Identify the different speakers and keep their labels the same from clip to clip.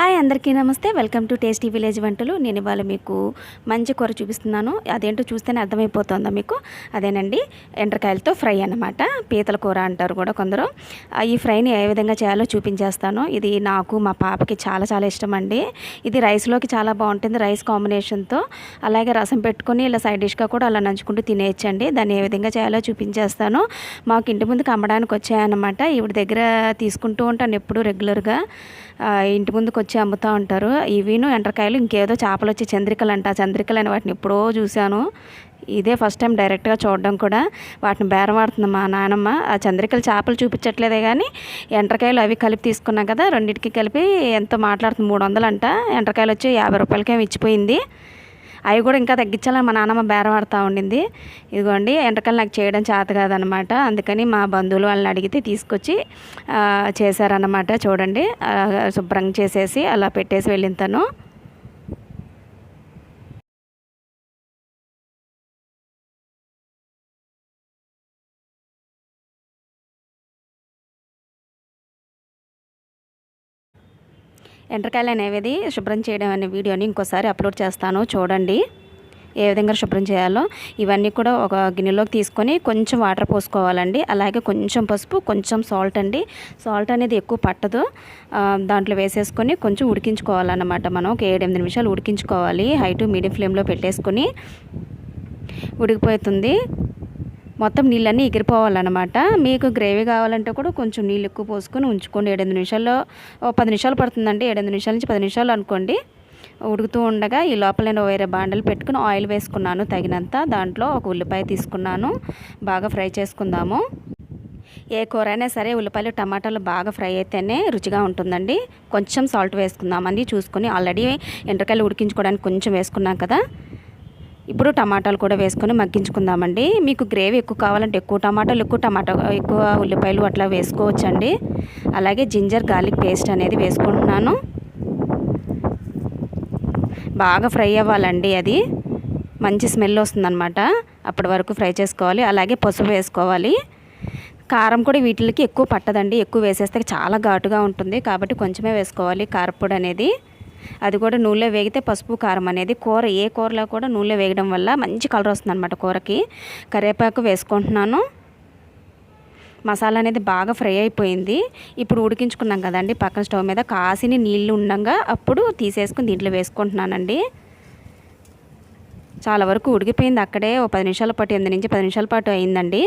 Speaker 1: Hi అందరికీ నమస్తే. Welcome to tasty village వంటలు. నేను ఇవాళ మీకు మంచి కూర చూపిస్తున్నాను. అదేంటో చూస్తేనే అర్థమైపోతుందా మీకు? అదేనండి ఎండ్రకాయలతో ఫ్రై అన్నమాట. పీతల కూర అంటారు కూడా కొందరు. ఈ ఫ్రైని ఏ విధంగా చేయాలో చూపించేస్తాను. ఇది నాకు మా పాపకి చాలా చాలా ఇష్టం అండి. ఇది రైస్లోకి చాలా బాగుంటుంది రైస్ కాంబినేషన్తో. అలాగే రసం పెట్టుకొని ఇలా సైడ్ డిష్గా కూడా అలా నంచుకుంటూ తినేయచ్చండి. దాన్ని ఏ విధంగా చేయాలో చూపించేస్తాను. మాకు ఇంటి ముందుకు అమ్మడానికి వచ్చాయన్నమాట. ఈవిడ దగ్గర తీసుకుంటూ ఉంటాను ఎప్పుడు రెగ్యులర్గా. ఇంటి ముందుకు వచ్చి అమ్ముతూ ఉంటారు. ఇవిను ఎండ్రకాయలు ఇంకేదో చేపలు వచ్చి చంద్రికలు అంట ఆ చంద్రికలు అని వాటిని ఎప్పుడో చూశాను. ఇదే ఫస్ట్ టైం డైరెక్ట్గా చూడడం కూడా. వాటిని బేరమాడుతుంది మా నానమ్మ. ఆ చంద్రికలు చేపలు చూపించట్లేదే కానీ ఎండ్రకాయలు అవి కలిపి తీసుకున్నాం కదా రెండింటికి కలిపి ఎంతో మాట్లాడుతుంది మూడు వందలు అంట ఎండ్రకాయలు వచ్చి యాభై రూపాయలకేమి ఇచ్చిపోయింది. అవి కూడా ఇంకా తగ్గించాలని మా నాన్నమ్మ బేరపడతా ఉండింది. ఇదిగోండి ఎంటకలు నాకు చేయడం చేత కాదనమాట. అందుకని మా బంధువులు వాళ్ళని అడిగితే తీసుకొచ్చి చేశారన్నమాట. చూడండి శుభ్రంగా చేసేసి అలా పెట్టేసి వెళ్ళిన తను. ఎండ్రకాయలు అనేవి శుభ్రం చేయడం అనే వీడియోని ఇంకోసారి అప్లోడ్ చేస్తాను. చూడండి ఏ విధంగా శుభ్రం చేయాలో. ఇవన్నీ కూడా ఒక గిన్నెలోకి తీసుకొని కొంచెం వాటర్ పోసుకోవాలండి. అలాగే కొంచెం పసుపు కొంచెం సాల్ట్ అండి. సాల్ట్ అనేది ఎక్కువ పట్టదు. దాంట్లో వేసేసుకొని కొంచెం ఉడికించుకోవాలన్నమాట మనం. ఒక ఏడెనిమిది నిమిషాలు ఉడికించుకోవాలి. హై టు మీడియం ఫ్లేమ్లో పెట్టేసుకొని ఉడికిపోతుంది. మొత్తం నీళ్ళన్నీ ఎగిరిపోవాలన్నమాట. మీకు గ్రేవీ కావాలంటే కూడా కొంచెం నీళ్ళు ఎక్కువ పోసుకొని ఉంచుకోండి. ఏడెనిమిది నిమిషాల్లో పది నిమిషాలు పడుతుందండి ఏడెనిమిది నిమిషాల నుంచి పది నిమిషాలు అనుకోండి. ఉడుకుతూ ఉండగా ఈ లోపల నేను వేరే బాండలు పెట్టుకుని ఆయిల్ వేసుకున్నాను తగినంత. దాంట్లో ఒక ఉల్లిపాయ తీసుకున్నాను. బాగా ఫ్రై చేసుకుందాము. ఏ కూర అయినా సరే ఉల్లిపాయలు టమాటాలు బాగా ఫ్రై అయితేనే రుచిగా ఉంటుందండి. కొంచెం సాల్ట్ వేసుకుందామండి చూసుకొని ఆల్రెడీ ఎండ్రకాయలు ఉడికించుకోవడానికి కొంచెం వేసుకున్నాం కదా. ఇప్పుడు టమాటాలు కూడా వేసుకొని మగ్గించుకుందామండి. మీకు గ్రేవీ ఎక్కువ కావాలంటే ఎక్కువ టమాటాలు ఎక్కువ టమాటా ఎక్కువ ఉల్లిపాయలు అట్లా వేసుకోవచ్చండి. అలాగే జింజర్ గార్లిక్ పేస్ట్ అనేది వేసుకుంటున్నాను. బాగా ఫ్రై అవ్వాలండి అది. మంచి స్మెల్ వస్తుందన్నమాట. అప్పటి వరకు ఫ్రై చేసుకోవాలి. అలాగే పసుపు వేసుకోవాలి. కారం కూడా వీటికి ఎక్కువ పట్టదండి. ఎక్కువ వేసేస్తే చాలా ఘాటుగా ఉంటుంది. కాబట్టి కొంచెమే వేసుకోవాలి కారపొడి అనేది. అది కూడా నూనెలో వేగితే పసుపు కారం అనేది కూర ఏ కూరలో కూడా నూనెలో వేయడం వల్ల మంచి కలర్ వస్తుంది అనమాట కూరకి. కరివేపాకు వేసుకుంటున్నాను. మసాలా అనేది బాగా ఫ్రై అయిపోయింది. ఇప్పుడు ఉడికించుకున్నాం కదండి పక్కన స్టవ్ మీద కాసిని నీళ్ళు ఉండగా అప్పుడు తీసేసుకుని దీంట్లో వేసుకుంటున్నానండి. చాలా వరకు ఉడికిపోయింది అక్కడే ఓ పది నిమిషాల పాటు ఎనిమిది నుంచి పది నిమిషాల పాటు అయిందండి.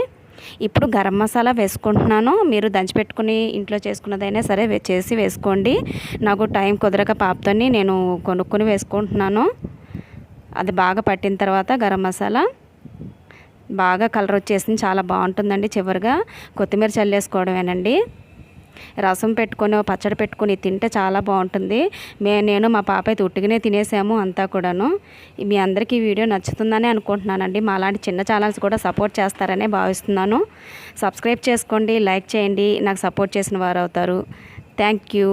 Speaker 1: ఇప్పుడు గరం మసాలా వేసుకుంటున్నాను. మీరు దంచిపెట్టుకుని ఇంట్లో చేసుకున్నదైనా సరే చేసి వేసుకోండి. నాకు టైం కుదరక పాపతోని నేను కొనుక్కొని వేసుకుంటున్నాను. అది బాగా పట్టిన తర్వాత గరం మసాలా. బాగా కలర్ వచ్చేసింది. చాలా బాగుంటుందండి చివరిగా. కొత్తిమీర చల్లేసుకోవడమేనండి. రసం పెట్టుకొని పచ్చడి పెట్టుకొని తింటే చాలా బాగుంటుంది. మే నేను మా పాప అయితే ఉట్టిగానే తినేసాము అంతా కూడాను. మీ అందరికీ ఈ వీడియో నచ్చుతుందని అనుకుంటున్నానండి. మా లాంటి చిన్న ఛానల్స్ కూడా సపోర్ట్ చేస్తారనే భావిస్తున్నాను. సబ్స్క్రైబ్ చేసుకోండి లైక్ చేయండి. నాకు సపోర్ట్ చేసిన వారు అవుతారు. Thank you.